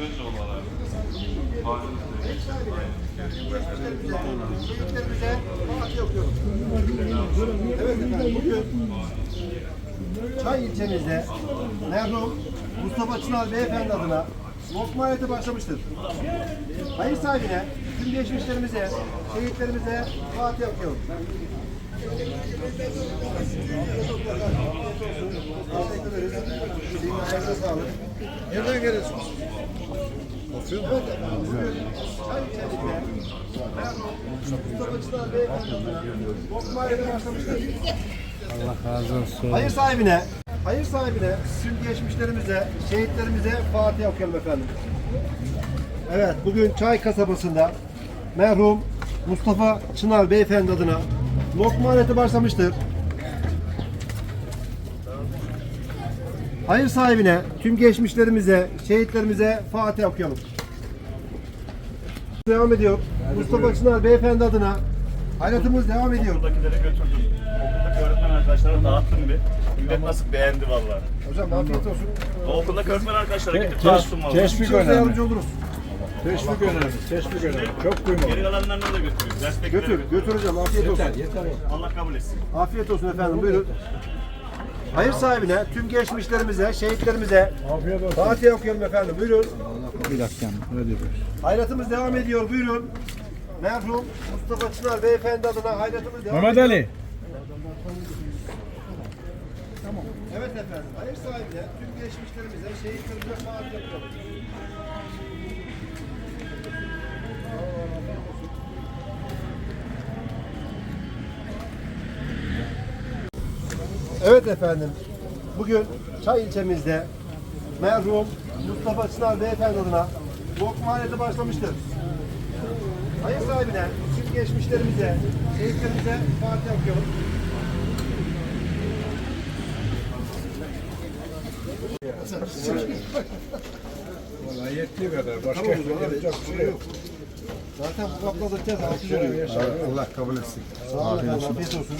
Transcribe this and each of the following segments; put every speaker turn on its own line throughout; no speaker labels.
Önce olalar.
Şehitlerimize Fatih okuyoruz. Evet efendim bugün Çay ilçemizde merhum Mustafa Çınar Beyefendi adına lokma hayatı başlamıştır. Hayır sahibine, tüm geçmişlerimize, şehitlerimize Fatih okuyoruz. Teşekkür ederiz. Sizin ayağınıza sağlık.
Nereden geliyorsunuz?
Çay Mustafa Çınar Beyefendi.
Allah razı olsun.
Hayır sahibine, hayır sahibine, tüm geçmişlerimize, şehitlerimize Fatiha okuyalım efendim. Evet, bugün Çay kasabasında merhum Mustafa Çınar Beyefendi adına lokma aleti başlamıştır. Hayır sahibine, tüm geçmişlerimize, şehitlerimize Fatiha okuyalım. Devam ediyor. Mustafa Çınar Beyefendi adına hayatımız devam ediyor.
Okuldakileri götürdüm. Okuldaki öğretmen arkadaşlara dağıttım bir. Millet nasıl beğendi vallahi.
Hocam afiyet olsun.
O okuldaki öğretmen arkadaşlara gidip dağıttım vallahi.
teşvik
Size
önemli.
yardımcı oluruz.
Teşvik önemli. Teşvik önemli. Çok duymadım.
Geri kalanlarını da götürüyoruz. Ders
Götür,
bekliyoruz.
götür hocam. Afiyet olsun.
yeter.
Allah kabul etsin.
Afiyet olsun efendim. Buyurun. Hayır sahibine, tüm geçmişlerimize, şehitlerimize
Afiyet olsun.
Fatiha okuyalım efendim. Buyurun.
Bir dakika. Öyle diyor.
Hayratımız devam ediyor. Buyurun. Merhum Mustafa Çınar Beyefendi adına hayratımız devam
Mehmet
ediyor.
Ali.
Evet efendim. Hayır sahibine, tüm geçmişlerimize, şehitlerimize Fatiha okuyalım. Evet efendim. Bugün Çay ilçemizde merhum Mustafa Çınar Beyefendi adına lokma aleti başlamıştır. Hayır sahibine, tüm geçmişlerimize, şehitlerimize Fatiha okuyalım.
Vallahi yettiği kadar. Başka
Tamam
yapacak bir şey yok.
Zaten bu kapladıkça rahatsız oluyor.
Allah kabul etsin.
Sağ olun afiyet olsun.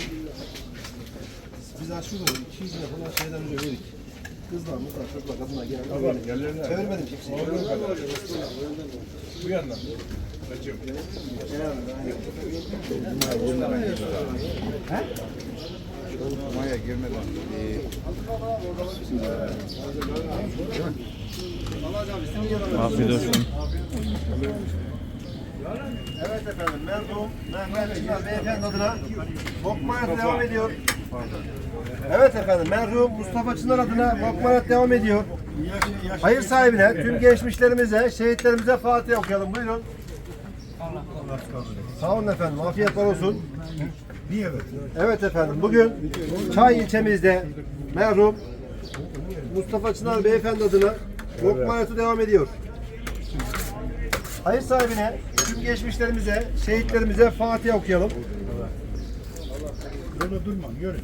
Biz aşkı da 200 lira falan şeyden önce verdik. Kızlar, mızlar, çocuklar, kadınlar geldi.
Tamam, gelirler.
Çevirmedim kimseyi.
Bu yandan. Acım. Maya girmeden.
Afiyet olsun. Evet efendim, merhum Mehmet Çınar Beyefendi adına Lokmanat devam ediyor. Evet efendim, merhum Mustafa Çınar adına Lokmanat devam ediyor. Hayır sahibine, tüm geçmişlerimize, şehitlerimize Fatiha okuyalım. Buyurun. Sağ olun efendim, afiyetler olsun. Evet efendim, bugün Çay ilçemizde merhum Mustafa Çınar Beyefendi adına Lokmanatı devam ediyor. Hayır sahibine, tüm geçmişlerimize, şehitlerimize Fatiha okuyalım.
Böyle durma. Yürü.